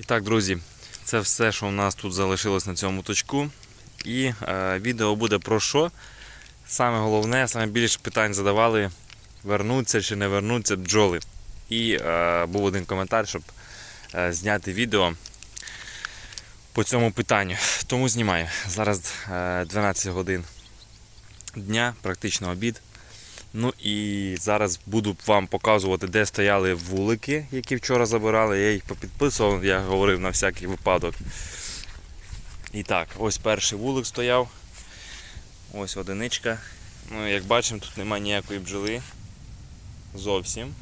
І так, друзі, це все, що у нас тут залишилось на цьому точку. І е, відео буде про що? Саме головне, саме більше питань задавали, вернуться чи не вернуться бджоли. І е, був один коментар, щоб е, зняти відео по цьому питанню. Тому знімаю. Зараз е, 12 годин дня, практично обід. Ну і зараз буду вам показувати, де стояли вулики, які вчора забирали. Я їх попідписував, я говорив на всякий випадок. І так, ось перший вулик стояв. Ось одиничка. Ну, як бачимо, тут немає ніякої бджоли. Зовсім.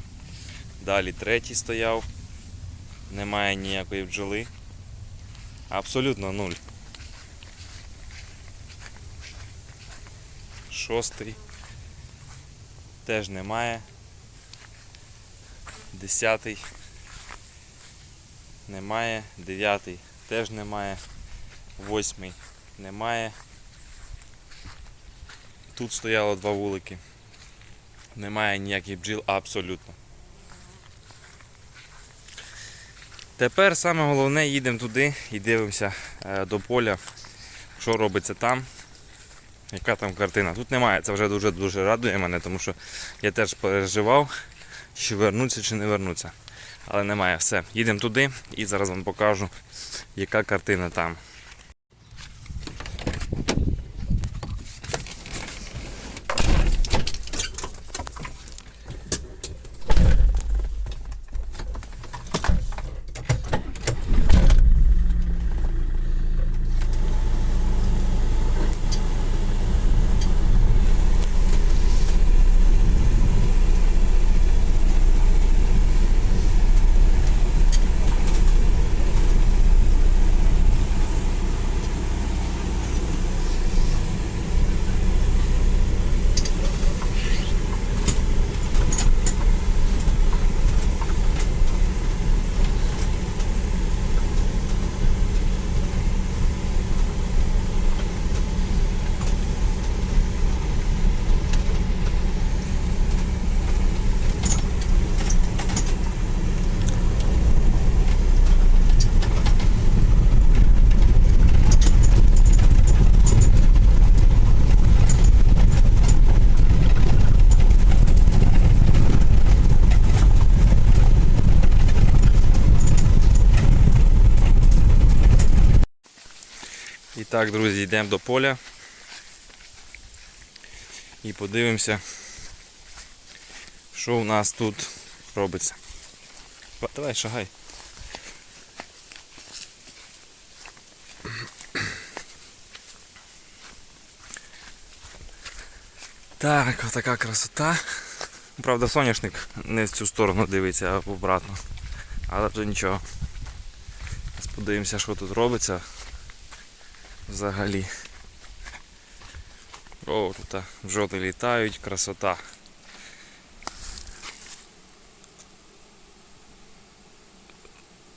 Далі третій стояв. Немає ніякої бджоли. Абсолютно нуль. Шостий. Теж немає. Десятий. Немає. Дев'ятий теж немає. Восьмий немає. Тут стояло два вулики. Немає ніяких бджіл абсолютно. Тепер саме головне їдемо туди і дивимося е, до поля, що робиться там. Яка там картина? Тут немає, це вже дуже дуже радує мене, тому що я теж переживав, чи вернуться, чи не вернуться. Але немає, все. Їдемо туди і зараз вам покажу, яка картина там. Так, друзі, йдемо до поля і подивимося, що у нас тут робиться. Давай, шагай. Так, отака красота. Правда, соняшник не в цю сторону дивиться, а обратно. Але то нічого. Зараз подивимося, що тут робиться взагалі. О, тут бджоли літають, красота.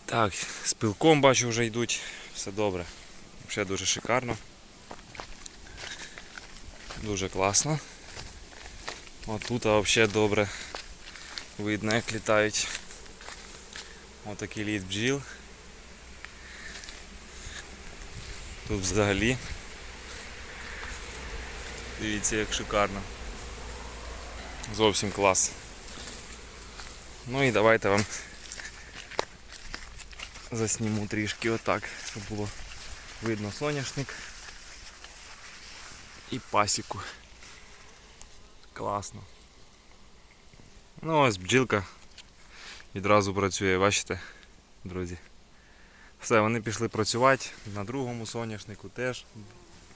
Так, з пилком бачу вже йдуть, все добре. Ще дуже шикарно. Дуже класно. От тут взагалі добре видно, як літають. Отакий літ бджіл. Тут взагалі. Дивіться, як шикарно. Зовсім клас. Ну і давайте вам засніму трішки отак, щоб було видно соняшник і пасіку. Класно. Ну ось бджілка відразу працює, бачите, друзі. Все, вони пішли працювати на другому соняшнику теж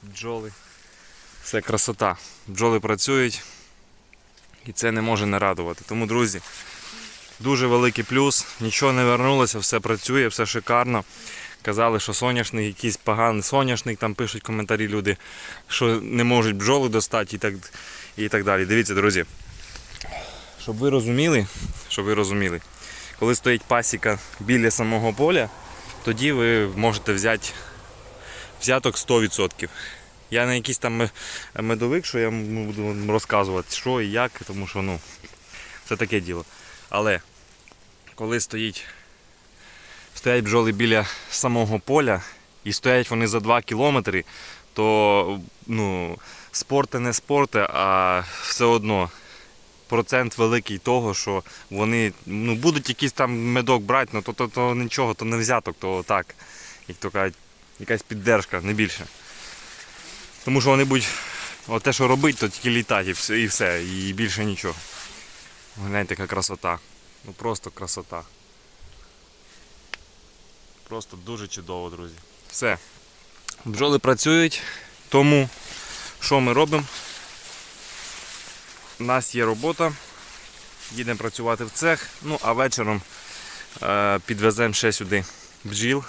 бджоли. Все красота. Бджоли працюють і це не може не радувати. Тому, друзі, дуже великий плюс. Нічого не вернулося, все працює, все шикарно. Казали, що соняшник, якийсь поганий соняшник, там пишуть коментарі люди, що не можуть бджоли достати і так, і так далі. Дивіться, друзі. Щоб ви розуміли, щоб ви розуміли, коли стоїть пасіка біля самого поля, тоді ви можете взяти взяток 100%. Я не якийсь там медовик, що я м- буду вам розказувати, що і як, тому що ну, це таке діло. Але коли стоїть стоять бджоли біля самого поля і стоять вони за 2 кілометри, то ну, спорте не спорте, а все одно процент великий того, що вони ну, будуть якийсь там медок брати, ну то, то, то нічого, то не взяток, то так, як то кажуть, якась піддержка, не більше. Тому що вони будуть от те, що робить, то тільки все, і все, і більше нічого. Гляньте, яка красота. Ну просто красота. Просто дуже чудово, друзі. Все. Бджоли працюють, тому що ми робимо? У нас є робота. Їдемо працювати в цех, ну а вечором е, підвеземо ще сюди бджіл,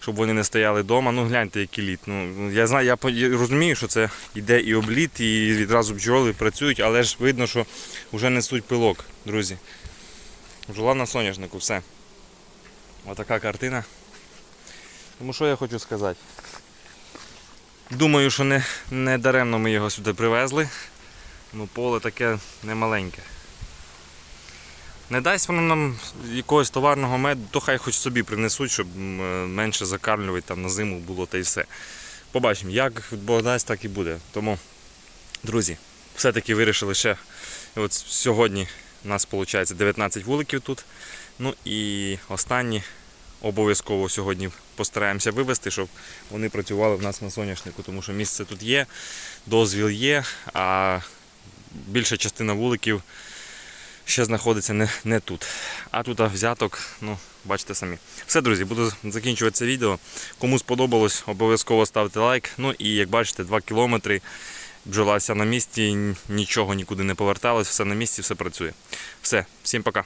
щоб вони не стояли вдома. Ну гляньте, який літ. Ну, я знаю, я розумію, що це йде і обліт, і відразу бджоли працюють, але ж видно, що вже несуть пилок, друзі. Бджола на соняшнику, все. Отака картина. Тому що я хочу сказати? Думаю, що не, не даремно ми його сюди привезли. Ну, поле таке немаленьке. Не дасть воно нам якогось товарного меду, то хай хоч собі принесуть, щоб е, менше закармлювати там на зиму було та й все. Побачимо, як Бог дасть, так і буде. Тому, друзі, все-таки вирішили ще. От сьогодні у нас виходить 19 вуликів тут. Ну і останні обов'язково сьогодні постараємося вивести, щоб вони працювали в нас на соняшнику, тому що місце тут є, дозвіл є, а більша частина вуликів ще знаходиться не, не тут. А тут взяток, ну, бачите самі. Все, друзі, буду закінчувати це відео. Кому сподобалось, обов'язково ставте лайк. Ну і як бачите, 2 кілометри. Бджолася на місці, нічого нікуди не поверталось, все на місці, все працює. Все, всім пока.